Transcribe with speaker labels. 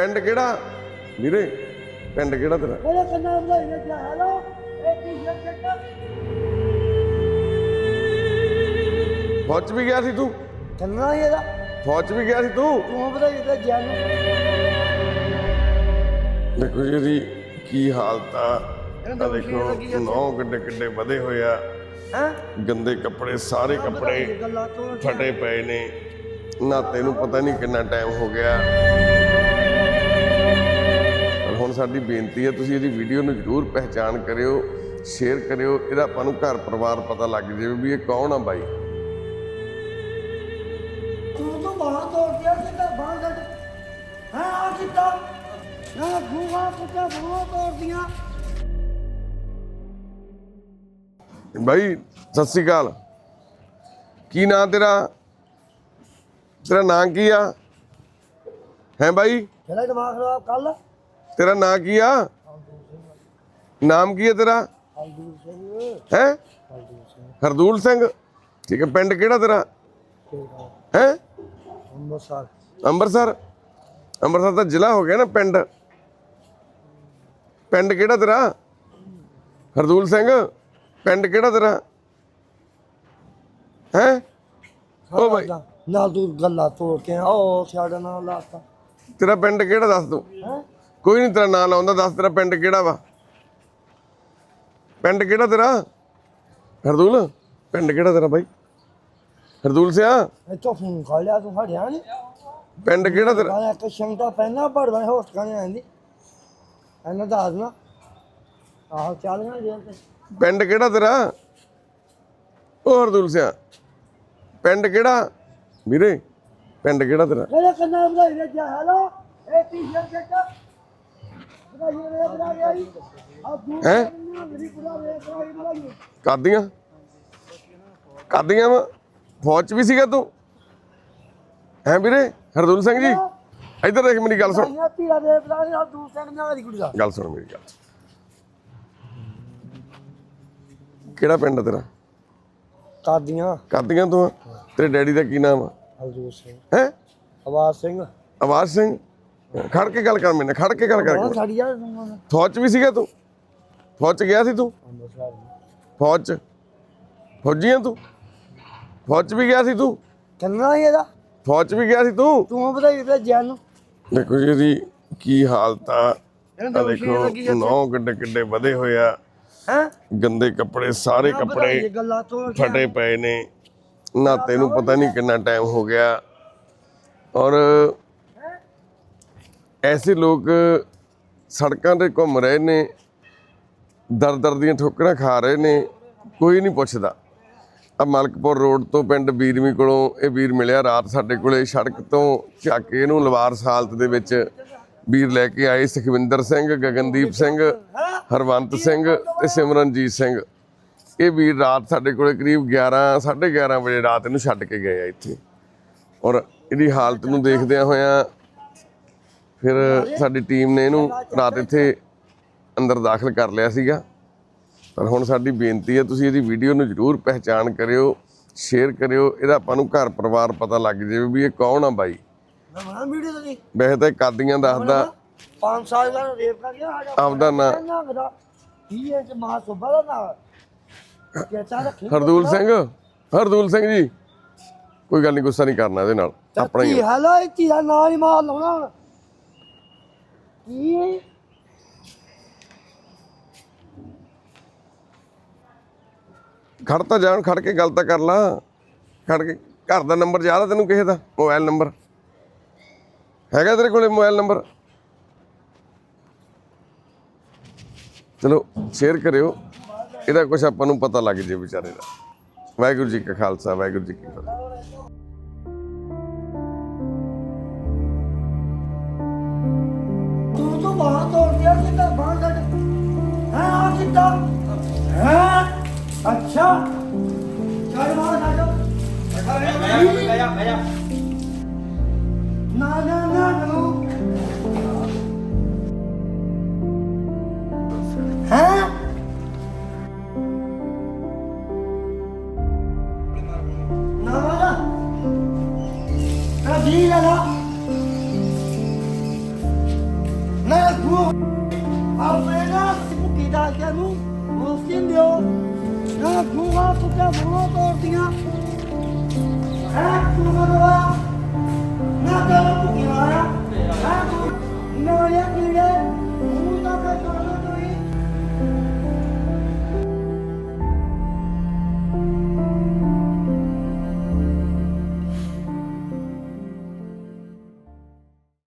Speaker 1: ਪਿੰਡ ਕਿਹੜਾ? ਵੀਰੇ ਪਿੰਡ ਕਿਹੜਾ ਤੇਰਾ?
Speaker 2: ਮੇਰੇ ਕੰਨਾਂ ਵਧਾਈ ਨੇ ਕਿਹਾ ਹੈਲੋ ਇਹ ਜੱਟ
Speaker 1: ਫੌਜ 'ਚ ਵੀ ਗਿਆ ਸੀ ਤੂੰ?
Speaker 2: ਕੰਨਾਂ ਹੀ ਇਹਦਾ।
Speaker 1: ਫੌਜ 'ਚ ਵੀ ਗਿਆ ਸੀ ਤੂੰ?
Speaker 2: ਤੂੰ ਵਧਾਈ ਤੇ ਜਾਨ
Speaker 1: ਦੇਖੋ ਜੀ ਇਹਦੀ ਕੀ ਹਾਲਤ ਆ।
Speaker 2: ਦੇ
Speaker 1: ਦੇਖੋ। ਨੌ ਕਿੱਡੇ ਕਿੱਡੇ ਵਧੇ ਹੋਏ ਆ।
Speaker 2: ਹੈ?
Speaker 1: ਗੰਦੇ ਕੱਪੜੇ ਸਾਰੇ ਕੱਪੜੇ ਫਟੇ ਪਏ ਨੇ। ਨਾਤੇ ਨੂੰ ਪਤਾ ਨਹੀਂ ਕਿੰਨਾ ਟਾਈਮ ਹੋ ਗਿਆ। ਸਾਡੀ ਬੇਨਤੀ ਹੈ ਤੁਸੀਂ ਇਹਦੀ ਵੀਡੀਓ ਨੂੰ ਜ਼ਰੂਰ ਪਹਿਚਾਨ ਕਰਿਓ ਸ਼ੇਅਰ ਕਰਿਓ ਇਹਦਾ ਆਪਾਂ ਨੂੰ ਘਰ ਪਰਿਵਾਰ ਪਤਾ ਲੱਗ ਜਾਵੇ ਵੀ ਇਹ ਕੌਣ ਆ ਬਾਈ।
Speaker 2: ਤੂੰ ਤੋਂ ਬਾਹਰ ਤੋੜ ਗਿਆ ਕਿ ਤਾਂ ਬਾਹਰ ਕੱਢ ਹੈ ਆ ਕਿੱਦਾਂ ਨਾ ਗੂਗਾ ਕੁੱਤਾ ਬਾਹਰ ਤੋੜਦੀਆਂ।
Speaker 1: ਬਾਈ ਸਤਿ ਸ੍ਰੀ ਅਕਾਲ। ਕੀ ਨਾਂ ਤੇਰਾ? ਤੇਰਾ ਨਾਂ ਕੀ ਆ? ਹੈ ਬਾਈ?
Speaker 2: ਤੇਰਾ ਦਿਮਾਗ ਖਰਾਬ ਕੱਲ
Speaker 1: ਤੇਰਾ ਨਾਂ ਕੀ ਆ ਨਾਮ ਕੀ ਹੈ ਤੇਰਾ
Speaker 2: ਹਲਦੂਰ ਸਿੰਘ
Speaker 1: ਹੈ
Speaker 2: ਹਲਦੂਰ ਸਿੰਘ
Speaker 1: ਹਰਦੂਲ ਸਿੰਘ ਠੀਕ ਹੈ ਪਿੰਡ ਕਿਹੜਾ ਤੇਰਾ
Speaker 2: ਠੀਕ ਆ
Speaker 1: ਹੈ
Speaker 2: ਅੰਮ੍ਰਿਤਸਰ
Speaker 1: ਅੰਮ੍ਰਿਤਸਰ ਅੰਮ੍ਰਿਤਸਰ ਦਾ ਜ਼ਿਲ੍ਹਾ ਹੋ ਗਿਆ ਨਾ ਪਿੰਡ ਪਿੰਡ ਕਿਹੜਾ ਤੇਰਾ ਹਰਦੂਲ ਸਿੰਘ ਪਿੰਡ ਕਿਹੜਾ ਤੇਰਾ ਹੈ ਉਹ ਬਾਈ
Speaker 2: ਨਾ ਤੂੰ ਗੱਲਾਂ ਤੋੜ ਕੇ ਉਹ ਸਾਡਾ ਨਾਮ ਲਾਤਾ
Speaker 1: ਤੇਰਾ ਪਿੰਡ ਕਿਹੜਾ ਦੱਸ ਤੂੰ
Speaker 2: ਹੈ
Speaker 1: ਕੋਈ ਨਹੀਂ ਤੇਰਾ ਨਾਂ ਲਾਉਂਦਾ ਦੱਸ ਤੇਰਾ ਪਿੰਡ ਕਿਹੜਾ ਵਾ? ਪਿੰਡ ਕਿਹੜਾ ਤੇਰਾ? ਹਰਦੂਲ ਪਿੰਡ ਕਿਹੜਾ ਤੇਰਾ ਬਾਈ? ਹਰਦੂਲ ਸਿਆ?
Speaker 2: ਇੱਥੋਂ ਫੋਨ ਖਾ ਲਿਆ ਤੂੰ ਹੜਿਆ ਨਹੀਂ
Speaker 1: ਪਿੰਡ ਕਿਹੜਾ ਤੇਰਾ?
Speaker 2: ਕਹਿੰਦਾ ਇੱਕ ਸ਼ੰਕਾ ਪਹਿਲਾਂ ਪੜਦਾ ਹੋਸ ਕਾਣੇ ਆਂਦੀ ਇਹਨਾਂ ਦਾ ਆਦਮਾ ਆਹੋ ਚੱਲ ਗਿਆ ਜੇਲ੍ਹ ਤੇ।
Speaker 1: ਪਿੰਡ ਕਿਹੜਾ ਤੇਰਾ? ਉਹ ਹਰਦੂਲ ਸਿਆ। ਪਿੰਡ ਕਿਹੜਾ? ਵੀਰੇ ਪਿੰਡ ਕਿਹੜਾ ਤੇਰਾ?
Speaker 2: ਮੇਰੇ ਕੰਨਾਂ ਵਧਾਈ ਨੇ ਕਿਹਾ ਹੈਲੋ? ਇਹ ਕੀ ਜੱਟ ਵਧਾਈ ਨੇ ਬਣਾ ਗਿਆ ਜੀ ਆ ਦੂਰ
Speaker 1: ਹੈਂ?
Speaker 2: ਵੇ
Speaker 1: ਕਾਦੀਆਂ ਵਾ? ਫੌਜ ਚ ਵੀ ਸੀਗਾ ਤੂੰ? ਹੈ ਵੀਰੇ? ਹਰਦੂਲ ਸਿੰਘ ਜੀ? ਇੱਧਰ ਦੇਖ ਮੇਰੀ ਗੱਲ ਸੁਣ। ਗੱਲ ਸੁਣ ਮੇਰੀ ਗੱਲ। ਕਿਹੜਾ ਪਿੰਡ ਆ ਤੇਰਾ?
Speaker 2: ਕਾਦੀਆਂ।
Speaker 1: ਕਾਦੀਆਂ ਤੋਂ? ਆ? ਤੇਰੇ ਡੈਡੀ ਦਾ ਕੀ ਨਾਮ ਆ?
Speaker 2: ਸਿੰਘ।
Speaker 1: ਹੈ?
Speaker 2: ਆਵਾਜ਼ ਸਿੰਘ।
Speaker 1: ਆਵਾਜ਼ ਸਿੰਘ? ਖੜ ਕੇ ਗੱਲ ਕਰ ਮੈਨੇ ਖੜ ਕੇ ਗੱਲ ਕਰ
Speaker 2: ਬਹੁਤ
Speaker 1: ਫੌਜ ਚ ਵੀ ਸੀਗਾ ਤੂੰ? ਫੌਜ ਚ ਗਿਆ ਸੀ ਤੂੰ? ਫੌਜ ਚ? ਫੌਜੀ ਆ ਤੂੰ? ਫੌਜ ਚ ਵੀ ਗਿਆ ਸੀ ਤੂੰ?
Speaker 2: ਕੰਨਾਂ ਹੀ ਇਹਦਾ।
Speaker 1: ਫੌਜ ਚ ਵੀ ਗਿਆ ਸੀ ਤੂੰ?
Speaker 2: ਤੂੰ ਵਧਾਈ ਤੇ ਜਾਨ ਨੂੰ।
Speaker 1: ਦੇਖੋ ਜੀ ਇਹਦੀ ਕੀ ਹਾਲਤ ਆ। ਦੇਖੋ। ਨੌ ਕਿੱਡੇ ਕਿੱਡੇ ਵਧੇ ਹੋਏ ਆ।
Speaker 2: ਹੈ?
Speaker 1: ਗੰਦੇ ਕੱਪੜੇ ਸਾਰੇ ਕੱਪੜੇ
Speaker 2: ਗੱਲਾਂ ਤੋਂ
Speaker 1: ਫਟੇ ਪਏ ਨੇ। ਨਾਤੇ ਨੂੰ ਪਤਾ ਨਹੀਂ ਕਿੰਨਾ ਟਾਈਮ ਹੋ ਗਿਆ। ਔਰ ਐਸੇ ਲੋਕ ਸੜਕਾਂ ਤੇ ਘੁੰਮ ਰਹੇ ਨੇ ਦਰ ਦਰ ਦੀਆਂ ਠੋਕਰਾਂ ਖਾ ਰਹੇ ਨੇ, ਕੋਈ ਨਹੀਂ ਪੁੱਛਦਾ। ਆ ਮਲਕਪੁਰ ਰੋਡ ਤੋਂ ਪਿੰਡ ਵੀਰਵੀ ਕੋਲੋਂ ਇਹ ਵੀਰ ਮਿਲਿਆ, ਰਾਤ ਸਾਡੇ ਕੋਲੇ ਸੜਕ ਤੋਂ ਚੱਕ ਕੇ ਇਹਨੂੰ ਲਵਾਰਸ ਹਾਲਤ ਦੇ ਵਿੱਚ ਵੀਰ ਲੈ ਕੇ ਆਏ, ਸੁਖਵਿੰਦਰ ਸਿੰਘ, ਗਗਨਦੀਪ ਸਿੰਘ, ਹਰਵੰਤ ਸਿੰਘ ਤੇ ਸਿਮਰਨਜੀਤ ਸਿੰਘ। ਇਹ ਵੀਰ ਰਾਤ ਸਾਡੇ ਕੋਲੇ ਕਰੀਬ 11 11:30 ਵਜੇ ਰਾਤ ਇਹਨੂੰ ਛੱਡ ਕੇ ਗਏ ਆ ਇੱਥੇ। ਔਰ ਇਹਦੀ ਹਾਲਤ ਨੂੰ ਦੇਖਦਿਆਂ ਹੋਇਆਂ ਫਿਰ ਸਾਡੀ ਟੀਮ ਨੇ ਇਹਨੂੰ ਰਾਤ ਇੱਥੇ ਅੰਦਰ ਦਾਖਲ ਕਰ ਲਿਆ ਸੀਗਾ। ਪਰ ਹੁਣ ਸਾਡੀ ਬੇਨਤੀ ਹੈ ਤੁਸੀਂ ਇਹਦੀ ਵੀਡੀਓ ਨੂੰ ਜ਼ਰੂਰ ਪਹਿਚਾਨ ਕਰਿਓ ਸ਼ੇਅਰ ਕਰਿਓ। ਇਹਦਾ ਆਪਾਂ ਨੂੰ ਘਰ ਪਰਿਵਾਰ ਪਤਾ ਲੱਗ ਜਾਵੇ ਵੀ ਇਹ ਕੌਣ ਆ ਬਾਈ।
Speaker 2: ਮੈਂ ਬਣਾ ਵੀਡੀਓ ਤੇ
Speaker 1: ਵੈਸੇ ਤਾਂ ਇਹ ਕਾਦੀਆਂ ਦੱਸਦਾ।
Speaker 2: 5 ਸਾਲ ਦਾ ਰੇਪ ਕਰ ਗਿਆ ਸਾਡਾ
Speaker 1: ਆਪਦਾ ਨਾਂ
Speaker 2: ਨਾ ਕਦਾ ਕੀ ਹੈ ਕਿ ਮਾਂ ਸੁਬਾ ਦਾ ਨਾ ਕਿਹਤਾ ਰੱਖੀ।
Speaker 1: ਹਰਦੂਲ ਸਿੰਘ? ਹਰਦੂਲ ਸਿੰਘ ਜੀ। ਕੋਈ ਗੱਲ ਨਹੀਂ ਗੁੱਸਾ ਨਹੀਂ ਕਰਨਾ ਇਹਦੇ ਨਾਲ। ਆਪਣਾ ਹੀ
Speaker 2: ਹਾਲਾ ਇਹ ਤੀਰਾ ਨਾਲ ਹੀ ਮਾਰ ਲਾਉਣਾ ਹੁਣ। ਕੀ
Speaker 1: ਖੜ ਤਾਂ ਜਾਣ, ਖੜ ਕੇ ਗੱਲ ਤਾਂ ਕਰ ਲਾ। ਖੜ ਕੇ ਘਰ ਦਾ ਨੰਬਰ ਯਾਦ ਆ ਤੈਨੂੰ ਕਿਸੇ ਦਾ? Mobile number. ਹੈਗਾ ਤੇਰੇ ਕੋਲੇ ਮੋਬਾਈਲ ਨੰਬਰ? ਚਲੋ ਸ਼ੇਅਰ ਕਰਿਓ। ਇਹਦਾ ਕੁਝ ਆਪਾਂ ਨੂੰ ਪਤਾ ਲੱਗ ਜੇ ਵਿਚਾਰੇ ਦਾ। ਵਾਹਿਗੁਰੂ ਜੀ ਕਾ ਖਾਲਸਾ, ਵਾਹਿਗੁਰੂ ਜੀ ਕੀ ਫਤਿਹ।
Speaker 2: ਅੱਛਾ। ਚੱਲ ਮਾਰ ਨਾ ਨਾ ਨਾ ਨਾ ਨੂੰ। ਹੈ? ਨਾ ਨਾ ਨਾ। ਜੀ ਲਗਾ ਤੂੰ ਆਪਣੇ ਨਾ ਮੁੱਕੀ ਦਾ ਕੇ ਨੂੰ ਮੁਸਕਿਲ ਦਿਓ। ਨਾ ਗੂਗਾ ਸੁੱਕਾ ਮੂੰਹ ਤੋੜਦੀਆਂ।